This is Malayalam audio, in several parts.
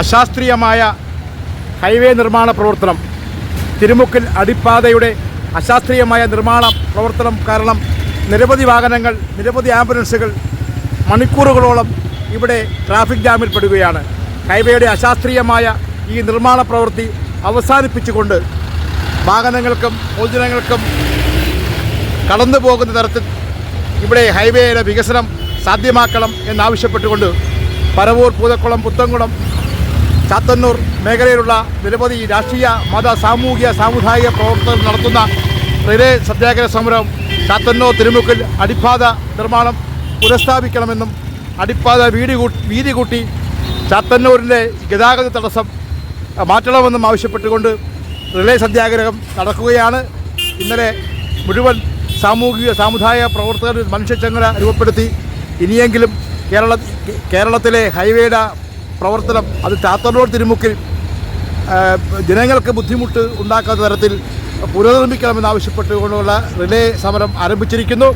അശാസ്ത്രീയമായ ഹൈവേ നിർമ്മാണ പ്രവർത്തനം തിരുമുക്കിൽ അടിപ്പാതയുടെ അശാസ്ത്രീയമായ നിർമ്മാണ പ്രവർത്തനം കാരണം നിരവധി വാഹനങ്ങൾ നിരവധി ആംബുലൻസുകൾ മണിക്കൂറുകളോളം ഇവിടെ ട്രാഫിക് ജാമിൽ പെടുകയാണ്. ഹൈവേയുടെ അശാസ്ത്രീയമായ ഈ നിർമ്മാണ പ്രവൃത്തി അവസാനിപ്പിച്ചുകൊണ്ട് വാഹനങ്ങൾക്കും പൊതുജനങ്ങൾക്കും കടന്നു പോകുന്ന തരത്തിൽ ഇവിടെ ഹൈവേയുടെ വികസനം സാധ്യമാക്കണം എന്നാവശ്യപ്പെട്ടുകൊണ്ട് പരവൂർ പൂതക്കുളം പുത്തൻകുളം ചാത്തന്നൂർ മേഖലയിലുള്ള നിരവധി രാഷ്ട്രീയ മത സാമൂഹിക സാമുദായിക പ്രവർത്തനം നടത്തുന്ന റിലേ സത്യാഗ്രഹ സമരം ചാത്തന്നൂർ തിരുമുക്കിൽ അടിപ്പാത നിർമ്മാണം പുനഃസ്ഥാപിക്കണമെന്നും അടിപ്പാത കൂട്ടി വീതി കൂട്ടി ചാത്തന്നൂരിന്റെ ഗതാഗത തടസ്സം മാറ്റണമെന്നും ആവശ്യപ്പെട്ടുകൊണ്ട് റിലേ സത്യാഗ്രഹം നടക്കുകയാണ്. ഇന്നലെ മുഴുവൻ സാമൂഹിക സാമുദായിക പ്രവർത്തകർ മനുഷ്യച്ചങ്ങല രൂപപ്പെടുത്തി. ഇനിയെങ്കിലും കേരള കേരളത്തിലെ ഹൈവേയുടെ പ്രവർത്തനം അത് ചാത്തനോട് തിരുമുക്കിൽ ജനങ്ങൾക്ക് ബുദ്ധിമുട്ട് ഉണ്ടാക്കാത്ത തരത്തിൽ പുനർനിർമ്മിക്കണമെന്നാവശ്യപ്പെട്ടുകൊണ്ടുള്ള റിലേ സമരം ആരംഭിച്ചിരിക്കുന്നു.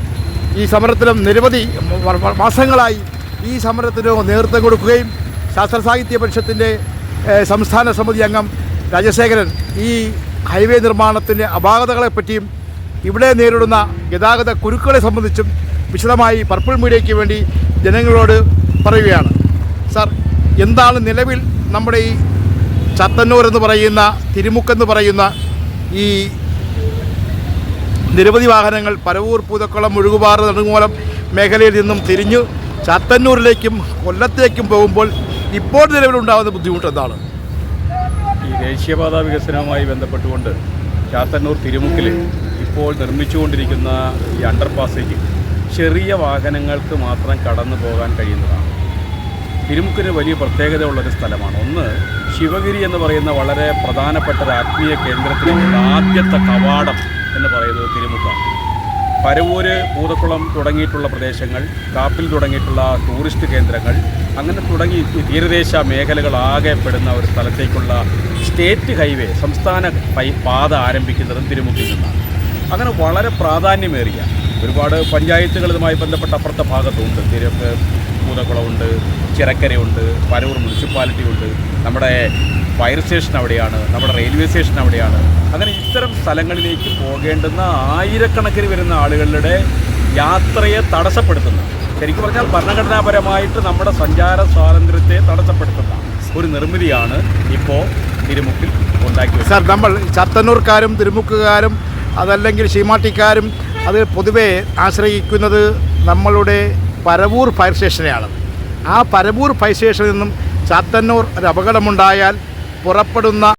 ഈ സമരത്തിലും നിരവധി മാസങ്ങളായി ഈ സമരത്തിന് നേതൃത്വം കൊടുക്കുകയും ശാസ്ത്ര സാഹിത്യ പരിഷത്തിന്റെ സംസ്ഥാന സമിതി അംഗം രാജശേഖരൻ ഈ ഹൈവേ നിർമ്മാണത്തിന്റെ അപാകതകളെപ്പറ്റിയും ഇവിടെ നേരിടുന്ന ഗതാഗത കുരുക്കളെ സംബന്ധിച്ചും വിശദമായി പർപ്പിൾ മീഡിയയ്ക്ക് വേണ്ടി ജനങ്ങളോട് പറയുകയാണ്. സാർ എന്താണ് നിലവിൽ നമ്മുടെ ഈ ചത്തന്നൂർ എന്ന് പറയുന്ന തിരുമുക്കെന്ന് പറയുന്ന ഈ നിരവധി വാഹനങ്ങൾ പരവൂർ പൂതക്കുളം മുഴുകുപാറ നെടുങ്ങോലം മേഖലയിൽ നിന്നും തിരിഞ്ഞു ചത്തന്നൂരിലേക്കും കൊല്ലത്തേക്കും പോകുമ്പോൾ ഇപ്പോൾ നിലവിലുണ്ടാകുന്ന ബുദ്ധിമുട്ട് എന്താണ്? ഈ ദേശീയപാത വികസനവുമായി ബന്ധപ്പെട്ടുകൊണ്ട് ചാത്തന്നൂർ തിരുമുക്കിൽ ഇപ്പോൾ നിർമ്മിച്ചുകൊണ്ടിരിക്കുന്ന ഈ അണ്ടർപാസേക്ക് ചെറിയ വാഹനങ്ങൾക്ക് മാത്രം കടന്നു പോകാൻ കഴിയുന്നതാണ്. തിരുമുക്കിന് വലിയ പ്രത്യേകത ഉള്ളൊരു സ്ഥലമാണ്. ഒന്ന് ശിവഗിരി എന്ന് പറയുന്ന വളരെ പ്രധാനപ്പെട്ട ഒരു ആത്മീയ കേന്ദ്രത്തിലേക്കുള്ള ആദ്യത്തെ കവാടം എന്ന് പറയുന്നത് തിരുമുക്കാണ്. പരവൂര് പൂതക്കുളം തുടങ്ങിയിട്ടുള്ള പ്രദേശങ്ങൾ കാപ്പിൽ തുടങ്ങിയിട്ടുള്ള ടൂറിസ്റ്റ് കേന്ദ്രങ്ങൾ അങ്ങനെ തുടങ്ങി തീരദേശ മേഖലകളാകെ പെടുന്ന ഒരു സ്ഥലത്തേക്കുള്ള സ്റ്റേറ്റ് ഹൈവേ സംസ്ഥാന പാത ആരംഭിക്കുന്നതും തിരുമുക്കിൽ നിന്നാണ്. അങ്ങനെ വളരെ പ്രാധാന്യമേറിയ ഒരുപാട് പഞ്ചായത്തുകളുമായി ബന്ധപ്പെട്ട അപ്പുറത്തെ ഭാഗത്തുണ്ട്. പൂതക്കുളമുണ്ട് ചിറക്കരയുണ്ട് പരൂർ മുനിസിപ്പാലിറ്റി ഉണ്ട് നമ്മുടെ ഫയർ സ്റ്റേഷൻ അവിടെയാണ് നമ്മുടെ റെയിൽവേ സ്റ്റേഷൻ അവിടെയാണ് അങ്ങനെ ഇത്തരം സ്ഥലങ്ങളിലേക്ക് പോകേണ്ടുന്ന ആയിരക്കണക്കിന് വരുന്ന ആളുകളുടെ യാത്രയെ തടസ്സപ്പെടുത്തുന്ന ശരിക്കും പറഞ്ഞാൽ ഭരണഘടനാപരമായിട്ട് നമ്മുടെ സഞ്ചാര സ്വാതന്ത്ര്യത്തെ തടസ്സപ്പെടുത്തുന്ന ഒരു നിർമ്മിതിയാണ് ഇപ്പോൾ തിരുമുക്കിൽ ഉണ്ടാക്കി വെച്ചത്. സാർ നമ്മൾ ചത്തന്നൂർക്കാരും തിരുമുക്കുകാരും അതല്ലെങ്കിൽ ശീമാട്ടിക്കാരും അത് പൊതുവേ ആശ്രയിക്കുന്നത് നമ്മളുടെ പരവൂർ ഫയർ സ്റ്റേഷനെയാണ് ആ പരവൂർ ഫയർ സ്റ്റേഷനിൽ നിന്നും ചാത്തന്നൂർ ഒരു അപകടമുണ്ടായാൽ പുറപ്പെടുന്ന